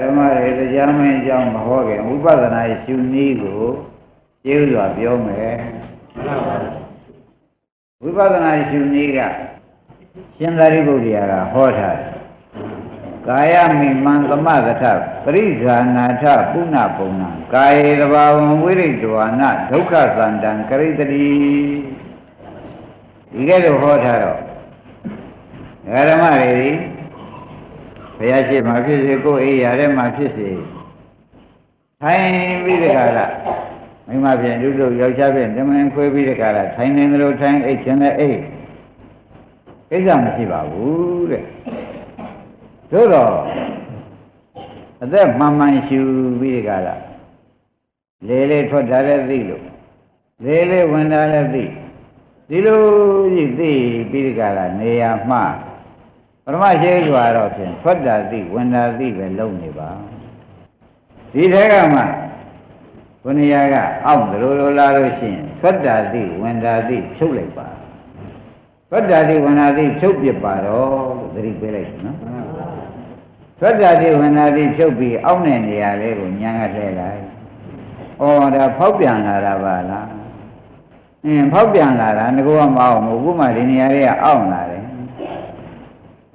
ဓမ္မတွေတရားမင်းအကြောင်းမဟောခင်ဝိပဿနာရှုနည်းကိုကျေးဇူးစွာပြောမယ်ဝိပဿနာရှုနည်းကရှင်သာရိပုတ္တရာကဟောထားတယ်ကာယမိမံသမသထပရိဇာနာထပုဏ္ဏပုံဏံကာယေတဘာဝံဝိရိတဝါနဒုက္ခသန္တံကရိတတိဒီကဲလို့ဟောထားတော့ဓမ္မတွေ ဘုရားရှိခိုးဖြစ်စေကိုယ်အိယာထဲမှာဖြစ်စေထိုင်ပြီးတခါလားမိမဖြင့်လူတို့ယောက်ျားဖြင့်ဓမ္မင်ခွဲပြီးတခါလားထိုင်နေသလိုထိုင်အိတ်ခြင်းနဲ့အိတ်ကိစ္စမရှိပါဘူးတဲ့သို့တော့အသက်မှန်မှန်ရှူပြီးတခါလားလေလေထွက်တာလည်းသိလို့လေလေဝင်တာလည်းသိဒီလိုကြီးသိပြီးတခါလားနေရာမှ ပရမရှိစွာတော့ဖြင့်ထွက်တာသိဝင်တာသိပဲလုံးနေပါဒီထဲကမှဘုနိယာကအောင့်သလိုလိုလာလို့ရှိရင်ထွက်တာသိဝင်တာသိဖြုတ်လိုက်ပါထွက်တာသိဝင်တာသိဖြုတ်ပြပါတော့လို့သတိပေးလိုက်နော်ထွက်တာသိဝင်တာသိဖြုတ်ပြီးအောင့်တဲ့နေရာလေးကိုညာကလှည့်လိုက်ဩဒါဖောက်ပြန်လာတာပါလားအင်းဖောက်ပြန်လာတာငကောကမအောင်ဘူးခုမှဒီနေရာလေးကအောင့်လာတယ်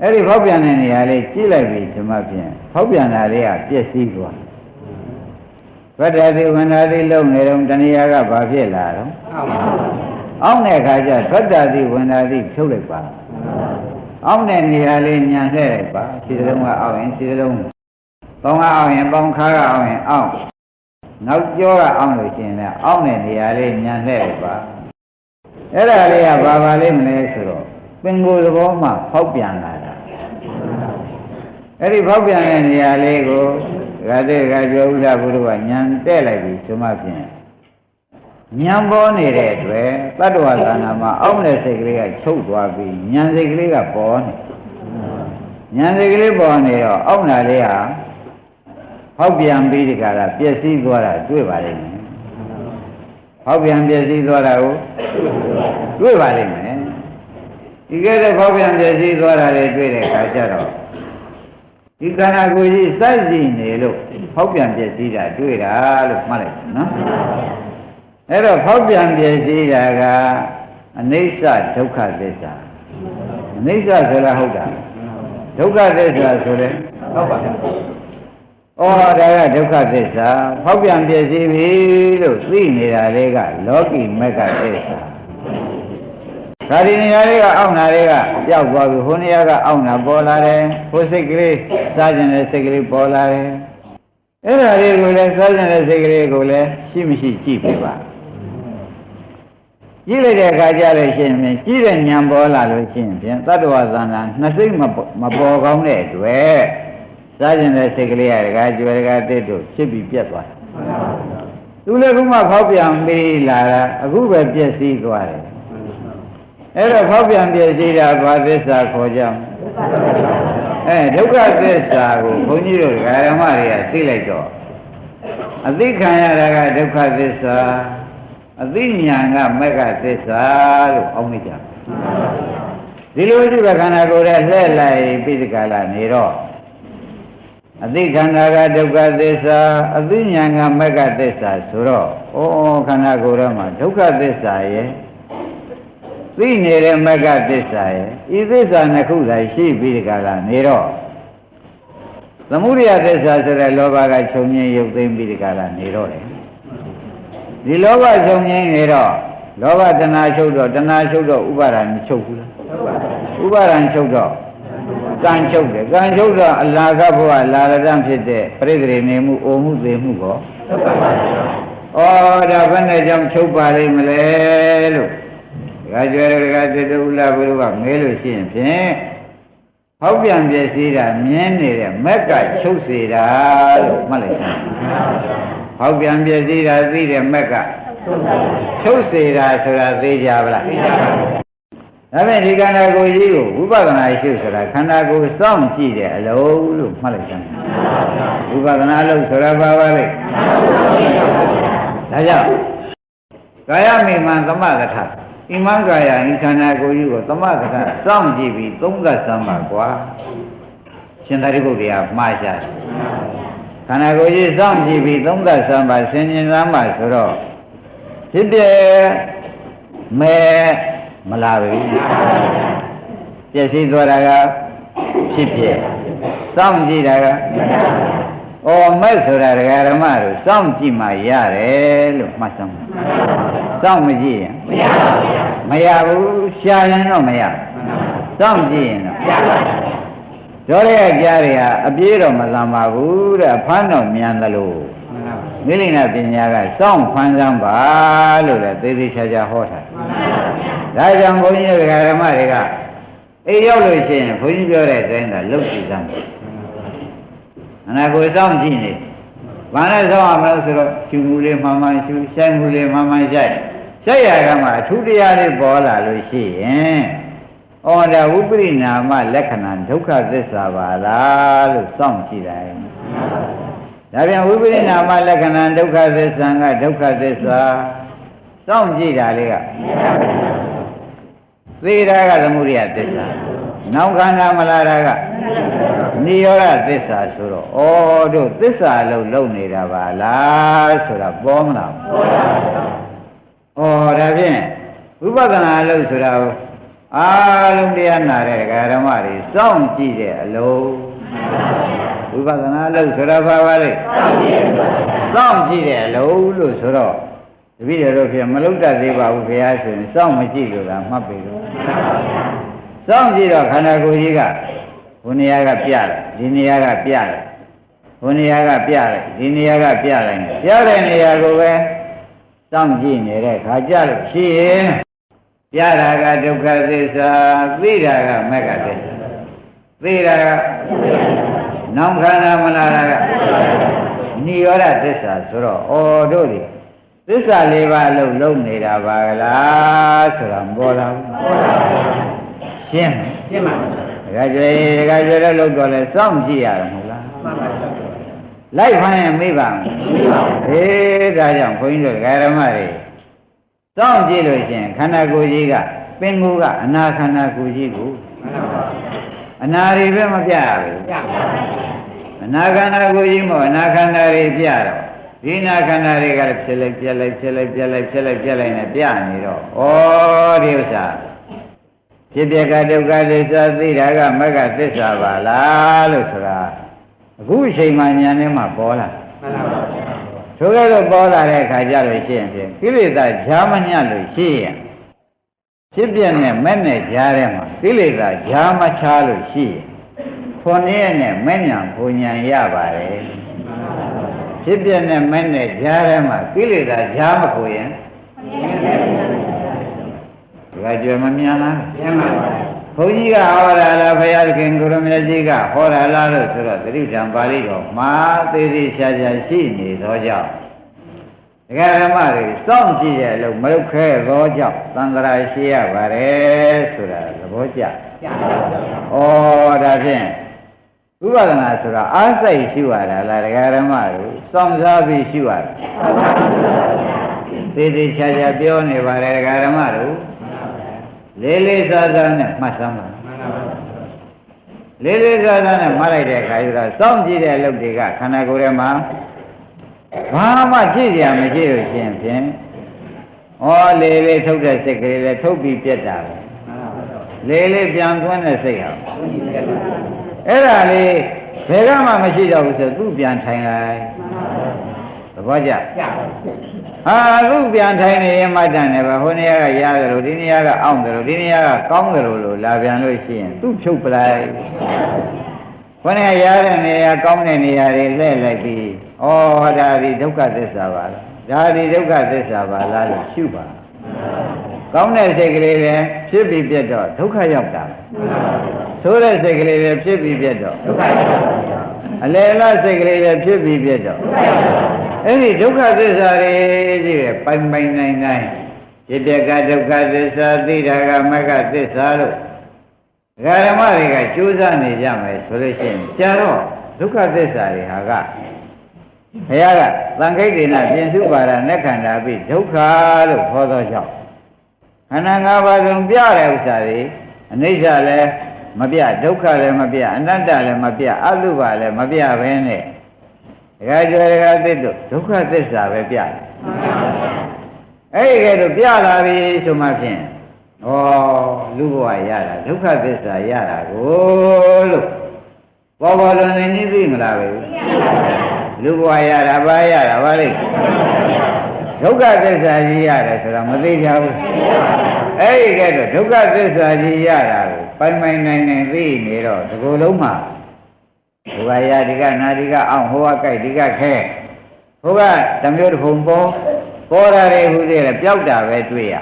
အဲ့ဒီဖောက်ပြန်တဲ့နေရာလေးကြည့်လိုက်ပြီဒီမှာဖြင့်ဖောက်ပြန်တာလေးကပြည့်စည်သွားဗတ္တတိဝန္တာတိလုံနေတော့တဏှာကဘာဖြစ်လာတော့အောင်းတဲ့အခါကျဗတ္တတိဝန္တာတိဖြုတ်လိုက်ပါအောင်းတဲ့နေရာလေးညံလှည့်လိုက်ပါခြေစလုံးကအောင်းရင်ခြေစလုံးပေါင်းကအောင်းရင်ပေါင်းခါကအောင်းရင်အောင်းနောက်ကျောကအောင်းလို့ရှိရင်လည်းအောင်းတဲ့နေရာလေးညံလှည့်လိုက်ပါအဲ့ဒါလေးကဘာပါလိမ့်မလဲဆိုတော့ပင်ကိုယ်သဘောမှဖောက်ပြန်လာတာ အဲ့ဒီဖောက်ပြန်တဲ့နေရာလေးကိုဒကာတဲ့ဒကာကျော်ဥဒ္ဒဘုရားကညံတဲ့လိုက်ပြီဆိုမှဖြင့်ညံပေါ်နေတဲ့အတွက်တတ္တဝါသာနာမှာအောင်းတဲ့စိတ်ကလေးကချုပ်သွားပြီးညံစိတ်ကလေးကပေါ်နေညံစိတ်ကလေးပေါ်နေတော့အောင်းတာလေးဟာဖောက်ပြန်ပြီးဒီကရာပျက်စီးသွားတာတွေ့ပါလိမ့်မယ်ဖောက်ပြန်ပျက်စီးသွားတာကိုတွေ့ပါလိမ့်မယ်ဒီကဲတဲ့ဖောက်ပြန်ပျက်စီးသွားတာတွေတွေ့တဲ့အခါကျတော့ ဒီခန္ဓာကိုယ်ကြီးစိုက်ကြည့်နေလို့ဖောက်ပြန်ပျက်စီးတာတွေ့တာလို့မှတ်လိုက်နော်အဲ့တော့ဖောက်ပြန်ပျက်စီးတာကအနိစ္စဒုက္ခသစ္စာအနိစ္စဆိုတာဟုတ်တာဒုက္ခသစ္စာဆိုတဲ့ဟုတ်ပါဘူးဩဒါကဒုက္ခသစ္စာဖောက်ပြန်ပျက်စီးပြီလို့သိနေတာလေးကလောကီမက္ခသစ္စာ ဒါဒီနေရာလေးကအောင့်တာလေးကပျောက်သွားပြီဟိုနေရာကအောင့်တာပေါ်လာတယ်ဟိုစိတ်ကလေးစားခြင်းတဲ့စိတ်ကလေးပေါ်လာတယ်အဲ့ဒါလေးကိုလည်းစားခြင်းတဲ့စိတ်ကလေးကိုလည်းရှိမရှိကြည့်ပြပါကြည့်လိုက်တဲ့အခါကျလို့ရှိရင်ကြည့်တဲ့ဉာဏ်ပေါ်လာလို့ရှိရင်ဖြင့်တတ္တဝါသန္တာနှစ်စိတ်မပေါ်ကောင်းတဲ့အတွက်စားခြင်းတဲ့စိတ်ကလေးကတကားကျွယ်တကားတစ်တို့ဖြစ်ပြီးပြတ်သွားတယ်သူလည်းခုမှဖောက်ပြန်ပြီးလာတာအခုပဲပြည့်စည်သွားတယ် အဲ့တော့ဖောက်ပြန်ပြည့်စည်တာဘာသစ္စာခေါ်ကြမလဲအဲဒုက္ခသစ္စာကိုဘုန်းကြီးတို့ဓမ္မတွေကသိလိုက်တော့အသိခံရတာကဒုက္ခသစ္စာအသိဉာဏ်ကမက္ခသစ္စာလို့အောင်းနေကြဒီလိုဒီခန္ဓာကိုယ်ရဲ့လှည့်လိုက်ပြီးဒီကလာနေတော့အသိခန္ဓာကဒုက္ခသစ္စာအသိဉာဏ်ကမက္ခသစ္စာဆိုတော့ဩခန္ဓာကိုယ်ထဲမှာဒုက္ခသစ္စာရဲ့ သိနေတဲ့မက္ခသစ္စာရဲ့ဤသစ္စာနှစ်ခုသာရှိပြီးဒီကလာနေတော့သမုဒိယသစ္စာဆိုတဲ့လောဘကခြုံငင်းရုပ်သိမ်းပြီးဒီကလာနေတော့တယ်ဒီလောဘခြုံငင်းနေတော့လောဘတဏှာချုပ်တော့တဏှာချုပ်တော့ဥပါဒာမချုပ်ဘူးလားဥပါဒံချုပ်တော့ကံချုပ်တယ်ကံချုပ်တော့အလာကဘဝလာရတံဖြစ်တဲ့ပြိတ္တိနေမှုအိုမှုသေးမှုကောဩဒါဘယ်နဲ့ကြောင့်ချုပ်ပါလိမ့်မလဲလို့ ဒကာကျွဲဒကာတေတုလဘုရားကမဲလို့ရှိရင်ဖြင့်ဟောက်ပြန်ပြည့်စည်တာမြင်းနေတဲ့မက်ကချုပ်စေတာလို့မှတ်လိုက်ပါဟောက်ပြန်ပြည့်စည်တာသိတဲ့မက်ကချုပ်စေတာဆိုတာသိကြပါလားသိကြပါဒါဖြင့်ဒီခန္ဓာကိုယ်ကြီးကိုဝိပဿနာရှုဆိုတာခန္ဓာကိုယ်စောင့်ကြည့်တဲ့အလုံးလို့မှတ်လိုက်ကြတယ်ဝိပဿနာလို့ဆိုတာဘာပါလဲဒါကြောင့်ကာယမိမံသမဂထ ဣမံကာယဤခန္ဓာကိုယ်ကြီးကိုသမဂထစောင့်ကြည့်ပြီးသုံးသပ်စမ်းပါကွာရှင်သာရိပုတ္တရာမှားကြတယ်ခန္ဓာကိုယ်ကြီးစောင့်ကြည့်ပြီးသုံးသပ်စမ်းပါဆင်ញင်စမ်းပါဆိုတော့ဖြစ်ပြမဲမလာဘူးပြည့်စည်သွားတာကဖြစ်ပြစောင့်ကြည့်တာက ဩမဲ့ဆိုတာဒကာဓမ္မတို့စောင့်ကြည့်မှရတယ်လို့မှတ်စမ်းပါစောင့်မကြည့်ရင်မရဘူးရှာရင်တော့မရစောင့်ကြည့်ရင်တော့ပြောတဲ့ကြားတွေဟာအပြေးတော့မလန်ပါဘူးတဲ့ဖမ်းတော့မြန်တယ်လို့မိလိနာပညာကစောင့်ဖမ်းစမ်းပါလို့လည်းသေသေးချာချာဟောထားတယ်ဒါကြောင့်ဘုန်းကြီးတို့ဓမ္မတွေကအိမ်ရောက်လို့ရှိရင်ဘုန်းကြီးပြောတဲ့အတိုင်းသာလုပ်ကြည့်စမ်းပါ အနာကိုစောင့်ကြည့်နေဘာနဲ့စောင့်ရမလဲဆိုတော့ရှူမှုလေးမှန်မှန်ရှူရှိုက်မှုလေးမှန်မှန်ရှိုက်ရှိုက်ရကမှအထူးတရားလေးပေါ်လာလို့ရှိရင်ဩဒါဝိပရိနာမလက္ခဏာဒုက္ခသစ္စာပါလားလို့စောင့်ကြည့်တယ်ဒါပြန်ဝိပရိနာမလက္ခဏာဒုက္ခသစ္စာကဒုက္ခသစ္စာစောင့်ကြည့်တာလေးကသေတာကသမုဒိယသစ္စာနောက်ခန္ဓာမလာတာက နိရောဓသစ္စာဆိုတော့ဩတို့သစ္စာလုံးလုံးနေတာပါလားဆိုတာပေါ်မလားပေါ်ပါဘူးဩဒါဖြင့်ဝိပဿနာလို့ဆိုတာအာလုံးတရားနာတဲ့ဓမ္မတွေစောင့်ကြည့်တဲ့အလုံးဝိပဿနာလို့ဆိုတာဘာပါလဲစောင့်ကြည့်တဲ့အလုံးလို့ဆိုတော့တပည့်တော်တို့ဖြင့်မလုတ္တသေးပါဘူးခင်ဗျာဆိုရင်စောင့်မကြည့်လို့လားမှတ်ပြီလို့စောင့်ကြည့်တော့ခန္ဓာကိုယ်ကြီးက ဘုနေရာကပြတယ်ဒီနေရာကပြတယ်ဘုနေရာကပြတယ်ဒီနေရာကပြလိုက်တယ်ပြတဲ့နေရာကိုပဲစောင့်ကြည့်နေတဲ့ခါကြလို့ရှိရင်ပြတာကဒုက္ခသစ္စာသိတာကမက္ခသစ္စာသိတာကနောင်ခန္ဓာမလာတာကနိရောဓသစ္စာဆိုတော့ဩတို့ဒီသစ္စာလေးပါးလုံးလုံးနေတာပါလားဆိုတာမပေါ်လာဘူးရှင်းရှင်းပါဒ ကာကျွေဒကာကျွေလည်းလုံးတော့လဲစောင့်ကြည့်ရမှာမဟုတ်လားလိုက်ဖမ်းရင်မေးပါမယ်အေးဒါကြောင့်ခွင်းတို့ဒကာရမတွေစောင့်ကြည့်လို့ရှင်ခန္ဓာကိုယ်ကြီးကပင်ကိုယ်ကအနာခန္ဓာကိုယ်ကြီးကိုအနာတွေပဲမပြရဘူးအနာခန္ဓာကိုယ်ကြီးမို့အနာခန္ဓာတွေပြတော့ဒီနာခန္ဓာတွေကလည်းဖြစ်လိုက်ပြက်လိုက်ဖြစ်လိုက်ပြက်လိုက်ဖြစ်လိုက်ပြက်လိုက်နဲ့ပြနေတော့ဩဒီဥစ္စာ ဖြစ်ပြကဒုက္ခသစ္စာသိတာကမဂ္ဂသစ္စာပါလားလို့ဆိုတာအခုအချိန်မှညာနဲ့မှပေါ်လာမှန်ပါပါဆိုကြတော့ပေါ်လာတဲ့အခါကျလို့ရှိရင်ဖြင့်ကိလေသာဈာမညလို့ရှိရင်ဖြစ်ပြနဲ့မဲ့နဲ့ကြားထဲမှာကိလေသာဈာမချလို့ရှိရင်ခွန်ရဲ့နဲ့မဲ့ညာဘုံညာရပါတယ်ဖြစ်ပြနဲ့မဲ့နဲ့ကြားထဲမှာကိလေသာဈာမကိုရင် ဒီကကြွယ်မမြန်လားမြန်ပါပါဘုန်းကြီးကဟောတာလားဘုရားသခင်ကိုရမကြီးကဟောတာလားလို့ဆိုတော့သတိတံပါဠိတော်မှာသေးသေးချာချာရှိနေသောကြောင့်ဒကာဓမ္မတွေစောင့်ကြည့်ရလို့မလုပ်ခဲသောကြောင့်သံဃာရှိရပါတယ်ဆိုတာသဘောကျကျပါပါဩဒါဖြင့်ဥပဒနာဆိုတာအားစိတ်ရှိရတာလားဒကာဓမ္မတို့စောင့်စားပြီးရှိရတာသေးသေးချာချာပြောနေပါတယ်ဒကာဓမ္မတို့ လေးလေးစားစားနဲ့မှတ်စမ်းပါလေးလေးစားစားနဲ့မှတ်လိုက်တဲ့အခါကျတော့စောင့်ကြည့်တဲ့အလုပ်တွေကခန္ဓာကိုယ်ထဲမှာဘာမှကြည့်ကြမရှိလို့ရှိရင်ဖြင့်ဩလေးလေးထုတ်တဲ့စိတ်ကလေးလည်းထုတ်ပြီးပြတ်တာပဲလေးလေးပြန်သွင်းတဲ့စိတ်ဟာအဲ့ဒါလေးဘယ်ကမှမရှိတော့ဘူးဆိုသူ့ပြန်ထိုင်လိုက် သဘောကျဟာအခုပြန်ထိုင်နေရင်မှတ်တန်တယ်ပဲဟိုနေရာကရတယ်လို့ဒီနေရာကအောင့်တယ်လို့ဒီနေရာကကောင်းတယ်လို့လို့လာပြန်လို့ရှိရင်သူ့ဖြုတ်ပလိုက်ခေါင်းကရတဲ့နေရာကောင်းတဲ့နေရာတွေလှည့်လိုက်ပြီးဩဒါဒီဒုက္ခသစ္စာပါလားဒါဒီဒုက္ခသစ္စာပါလားလို့ရှုပါကောင်းတဲ့စိတ်ကလေးပဲဖြစ်ပြီးပြတ်တော့ဒုက္ခရောက်တာဆိုးတဲ့စိတ်ကလေးပဲဖြစ်ပြီးပြတ်တော့ဒုက္ခရောက်တာ အလယ်လားစိတ်ကလေးပဲဖြစ်ပြီးပြတ်တော့ဒုက္ခရောက်တာအဲ့ဒီဒုက္ခသစ္စာတွေကြီးပဲပိုင်ပိုင်နိုင်နိုင်ဖြစ်ပြကဒုက္ခသစ္စာသိတာကမဂ္ဂသစ္စာလို့ဓမ္မတွေကကြိုးစားနေကြမယ်ဆိုလို့ရှိရင်ကြာတော့ဒုက္ခသစ္စာတွေဟာကဘုရားကသံခိတ်ဒေနပြင်စုပါဒနဲ့ခန္ဓာပြီးဒုက္ခလို့ခေါ်သောကြောင့်ခန္ဓာ၅ပါးလုံးပြတဲ့ဥစ္စာတွေအနိစ္စလည်း မပြဒုက္ခလည်းမပြအနတ္တလည်းမပြအတုပါလည်းမပြဘဲနဲ့ဒကာကျော်ဒကာသစ်တို့ဒုက္ခသစ္စာပဲပြတယ်အဲ့ဒီကဲတော့ပြလာပြီဆိုမှဖြင့်ဩလူဘဝရတာဒုက္ခသစ္စာရတာကိုလို့ဘောဘောလုံးနေနေသိမလားပဲလူဘဝရတာဘာရတာဘာလဲဒုက္ခသစ္စာကြီးရတယ်ဆိုတော့မသိကြဘူး အဲ့ဒီကဲတော့ဒုက္ခသစ္စာကြီးရတာကိုပိုင်ပိုင်နိုင်နိုင်သိနေတော့ဒီကိုယ်လုံးမှာဒီကရာဒီကနာဒီကအောင်ဟိုကကြိုက်ဒီကခဲဟိုကတမျိုးတစ်ဖုံပေါ်ပေါ်တာတွေဟူသေးတယ်ပျောက်တာပဲတွေ့ရ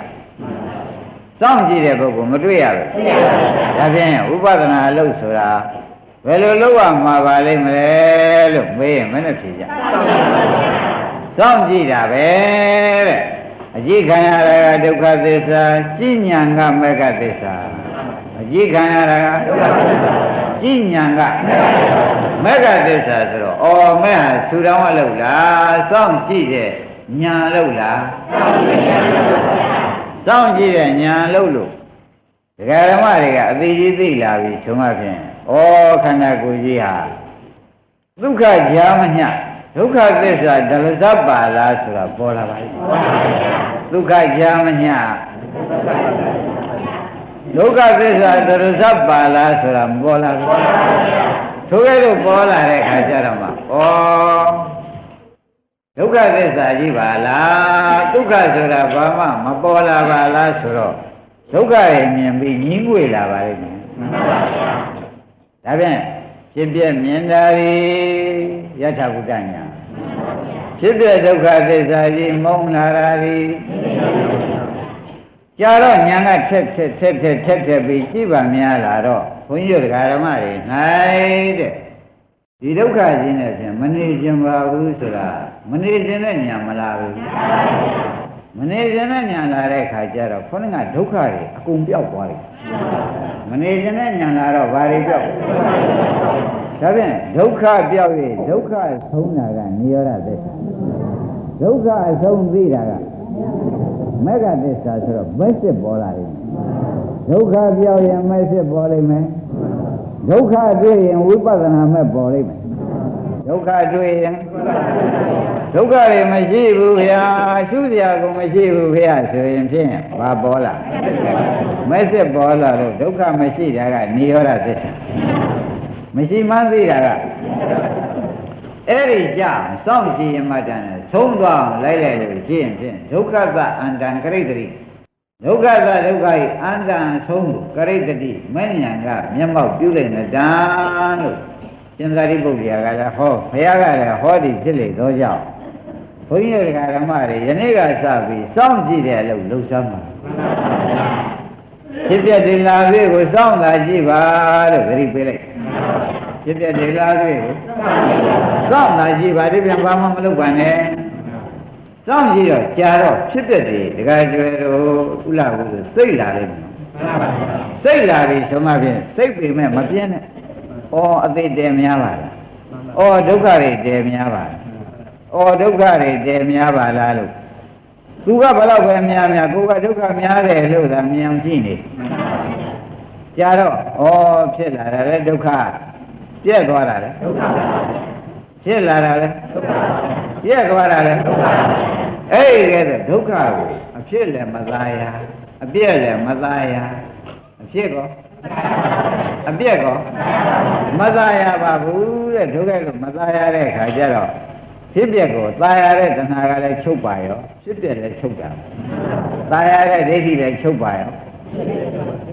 စောင့်ကြည့်တဲ့ပုဂ္ဂိုလ်မတွေ့ရဘူးဒါဖြင့်ဥပဒနာအလုပ်ဆိုတာဘယ်လိုလုပ်ရမှာပါလိမ့်မလဲလို့မေးရင်မနဲ့ဖြေကြစောင့်ကြည့်တာပဲတဲ့ အကြည့်ခံရတာကဒုက္ခသစ္စာကြည်ညာကမေဃသစ္စာအကြည့်ခံရတာကဒုက္ခသစ္စာကြည်ညာကမေဃသစ္စာဆိုတော့အော်မဲ့ဟာဆူတောင်းအလုပ်လားစောင့်ကြည့်တဲ့ညာအလုပ်လားစောင့်ကြည့်တဲ့ညာအလုပ်လို့ဒကာဓမ္မတွေကအသေးကြီးသိလာပြီဆိုမှဖြင့်ဩခန္ဓာကိုယ်ကြီးဟာဒုက္ခကြာမည ဒုက္ခသစ္စာဒလဇပ်ပါလားဆိုတာပေါ်လာပါလိမ့်ဒုက္ခကြာမညဒုက္ခသစ္စာဒလဇပ်ပါလားဆိုတာမပေါ်လာဘူးထိုကဲ့သို့ပေါ်လာတဲ့အခါကျတော့မှဩဒုက္ခသစ္စာကြီးပါလားဒုက္ခဆိုတာဘာမှမပေါ်လာပါလားဆိုတော့ဒုက္ခရဲ့မြင်ပြီးညီးငွေလာပါလိမ့်မယ်ဒါဖြင့် ဖြစ်ပြမြင်တာရီယထာဘုဒ္ဓညာဖြစ်ပြဒုက္ခသစ္စာကြီးမုံလာတာရီကြာတော့ညာကထက်ထက်ထက်ထက်ထက်ထက်ပြီးရှိပါများလာတော့ဘုန်းကြီးတို့ဓမ္မတွေ၌တဲ့ဒီဒုက္ခကြီးနဲ့ဖြင့်မနေခြင်းပါဘူးဆိုတာမနေခြင်းနဲ့ညာမလာဘူးမနေခြင်းနဲ့ညာလာတဲ့ခါကျတော့ခေါင်းကဒုက္ခတွေအကုန်ပြောက်သွားတယ် မနေခြင်းနဲ့ညာလာတော့ဘာတွေပြောက်ဒါဖြင့်ဒုက္ခပြောက်၍ဒုက္ခဆုံးတာကနိရောဓသစ္စာဒုက္ခအဆုံးသိတာကမဂ္ဂသစ္စာဆိုတော့မက်စစ်ပေါ်လာတယ်ဒုက္ခပြောက်ရင်မက်စစ်ပေါ်လိမ့်မယ်ဒုက္ခတွေ့ရင်ဝိပဿနာမဲ့ပေါ်လိမ့်မယ်ဒုက္ခတွေ့ရင် ဒုက္ခတွေမရှိဘူးခင်ဗျာရှုစရာကိုမရှိဘူးခင်ဗျာဆိုရင်ဖြင့်ဘာပေါ်လာမက်စစ်ပေါ်လာတော့ဒုက္ခမရှိတာကနိရောဓသစ္စာမရှိမှန်းသိတာကအဲ့ဒီကြစောင့်ကြည့်ရမှတန်သုံးသွားလိုက်လိုက်လို့ရှင်းဖြင့်ဒုက္ခကအန္တံကရိတ္တိဒုက္ခသဒုက္ခဤအန္တံဆုံးကရိတ္တိမဉ္ဇဏ်ကမျက်မှောက်ပြုလိုက်နေတာလို့ရှင်သာရိပုတ္တရာကလည်းဟောဘုရားကလည်းဟောဒီဖြစ်လေသောကြောင့် ဘုန်းကြီးတို့ဓမ္မတွေယနေ့ကစပြီးစောင့်ကြည့်တဲ့အလုပ်လှုပ်ရှားမှာဖြစ်ပြဒီလာလေးကိုစောင့်လာကြည့်ပါလို့ဂရိပေးလိုက်ဖြစ်ပြဒီလာလေးကိုစောင့်လာကြည့်ပါဒီပြန်ဘာမှမလုပ်ပါနဲ့စောင့်ကြည့်တော့ကြာတော့ဖြစ်ပြတယ်ဒကာကျွယ်တို့ဥလာဘူးဆိုစိတ်လာလိမ့်မယ်စိတ်လာပြီဆိုမှဖြင့်စိတ်ပေမဲ့မပြင်းနဲ့ဩအသေးတယ်များပါလားဩဒုက္ခတွေတယ်များပါလား ဩဒုက္ခတွေတယ်များပါလားလို့သူကဘလောက်ပဲများများကိုကဒုက္ခများတယ်လို့သာမြင်ကြည့်နေကြာတော့ဩဖြစ်လာတယ်လေဒုက္ခပြက်သွားတာလေဒုက္ခဖြစ်လာတာလေဒုက္ခပြက်သွားတာလေဒုက္ခအဲ့ဒီကဲဒုက္ခကိုအဖြစ်လည်းမသားရအပြက်လည်းမသားရအဖြစ်ကောအပြက်ကောမသားရပါဘူးတဲ့ဒုက္ခကိုမသားရတဲ့ခါကျတော့ ဖြစ်ပြက်ကိုตายရတဲ့တဏှာကလည်းချုပ်ပါရောဖြစ်ပြက်လည်းချုပ်တာตายရတဲ့ဒိဋ္ဌိလည်းချုပ်ပါရော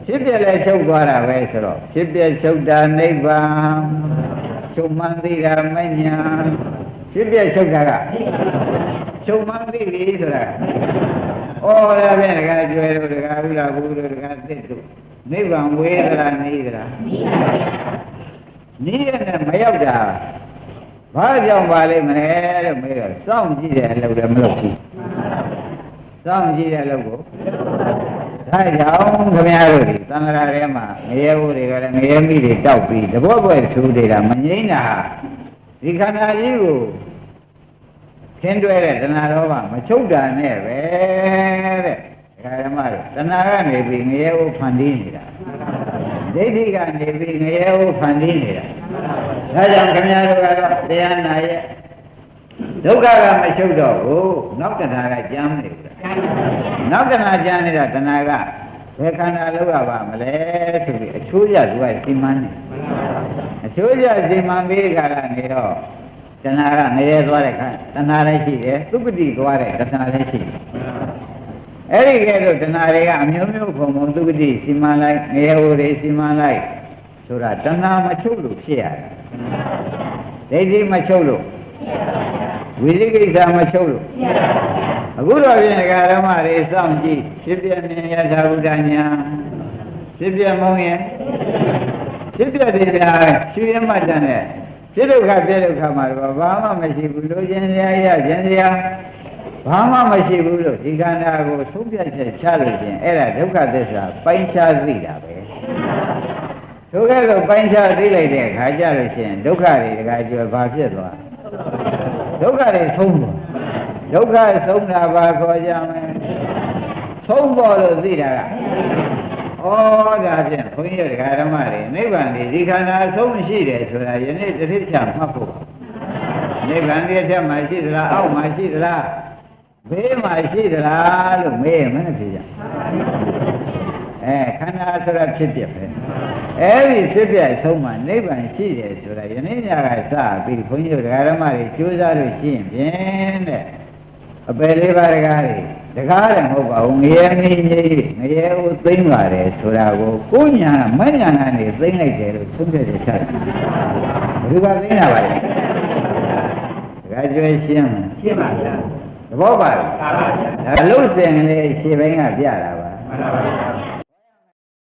ဖြစ်ပြက်လည်းချုပ်သွားတာပဲဆိုတော့ဖြစ်ပြက်ချုပ်တာနိဗ္ဗာန်ချုပ်မှန်သိတာမညာဖြစ်ပြက်ချုပ်တာကချုပ်မှန်သိပြီဆိုတာဩော်ရပြန်တကကျွဲတို့တကဥလာဘူးတို့တကသစ်တို့နိဗ္ဗာန်ဝေးသလားနေသလားနီးရနဲ့မရောက်တာ ဘာကြောင့်ပါလိမ့်မလဲလို့မေးတော့စောင့်ကြည့်တဲ့အလုပ်လည်းမလုပ်ဘူးစောင့်ကြည့်တဲ့အလုပ်ကိုဒါကြောင့်ခင်ဗျားတို့ဒီသံဃာထဲမှာငရဲဘူးတွေကလည်းငရဲမိတွေတောက်ပြီးတဘောပွဲထူနေတာမငိမ့်တာဒီခန္ဓာကြီးကိုခင်းတွဲတဲ့တဏှာရောမမချုပ်တာနဲ့ပဲတဲ့ဒကာဓမ္မတို့တဏှာကနေပြီးငရဲဘူးဖန်တီးနေတာဒိဋ္ဌိကနေပြီးငရဲဘူးဖန်တီးနေတာ ဒါကြောင့်ခင်ဗျားတို့ကတော့တရားနာရဲ့ဒုက္ခကမချုပ်တော့ဘူးနောက်တဏှာကကြမ်းနေတယ်နောက်တဏှာကြမ်းနေတာတဏှာကဘယ်ခန္ဓာလောက်ရပါမလဲဆိုပြီးအချိုးရသူကစီမံနေအချိုးရစီမံပြီးခါကနေတော့တဏှာကငရဲသွားတဲ့ခါတဏှာလည်းရှိတယ်သုပတိသွားတဲ့တဏှာလည်းရှိတယ်အဲ့ဒီကဲတော့တဏှာတွေကအမျိုးမျိုးပုံပုံသုပတိစီမံလိုက်ငရဲဟိုတွေစီမံလိုက်ဆိုတာတဏှာမချုပ်လို့ဖြစ်ရတယ် ဒိဋ္ဌိမချုပ်လို့ဝိသိကိစ္စမချုပ်လို့အခုတော့ပြင်ဒကာဓမ္မတွေစောင့်ကြည့်ဖြစ်ပြမြင်ရတာဘုဒ္ဓညာဖြစ်ပြမုံရင်ဖြစ်ပြတယ်ဗျာရှင်းရမှတ်တဲ့ဖြစ်ဒုက္ခပြဒုက္ခမှာတော့ဘာမှမရှိဘူးလိုချင်စရာရခြင်းစရာဘာမှမရှိဘူးလို့ဒီခန္ဓာကိုသုံးပြချက်ချလို့ခြင်းအဲ့ဒါဒုက္ခသစ္စာပိုင်းခြားသိတာပဲ ဒုက္ခကိုပိုင်းခြားသိလိုက်တဲ့အခါကျလို့ရှိရင်ဒုက္ခတွေတခါကျွယ်ဘာဖြစ်သွားဒုက္ခတွေဆုံးသွားဒုက္ခဆုံးတာဘာခေါ်ကြမလဲဆုံးပေါ်လို့သိတာကဩဒါဖြင့်ဘုန်းကြီးတို့ဒကာဓမ္မတွေနိဗ္ဗာန်ဒီဒီခန္ဓာအဆုံးမရှိတယ်ဆိုတာယနေ့တစ်ထစ်ချမှတ်ဖို့နိဗ္ဗာန်ဒီအထက်မှာရှိသလားအောက်မှာရှိသလားဘေးမှာရှိသလားလို့မေးရင်မနဲ့ဖြေကြ အဲခန္ဓာဆိုတာဖြစ်ပြပဲအဲ့ဒီဖြစ်ပြအဆုံးမှာနိဗ္ဗာန်ရှိတယ်ဆိုတာယနေ့ညကစပြီးဘုန်းကြီးတို့ဒကာဓမ္မတွေကြိုးစားလို့ရှိရင်ဖြင့်တဲ့အပယ်လေးပါးဒကာတွေတကားတယ်မဟုတ်ပါဘူးငရဲမင်းကြီးငရဲကိုသိမ့်ပါတယ်ဆိုတာကိုကိုညာမညာကနေသိမ့်လိုက်တယ်လို့သုံးဖြတ်တယ်ချက်ဘယ်သူကသိမ့်တာပါလဲတကားကျွဲရှင်းရှင်းပါဗျာသဘောပါလားသာပါဗျာဒါလို့စင်လေးရှေ့ဘင်းကပြတာပါမှန်ပါဗျာ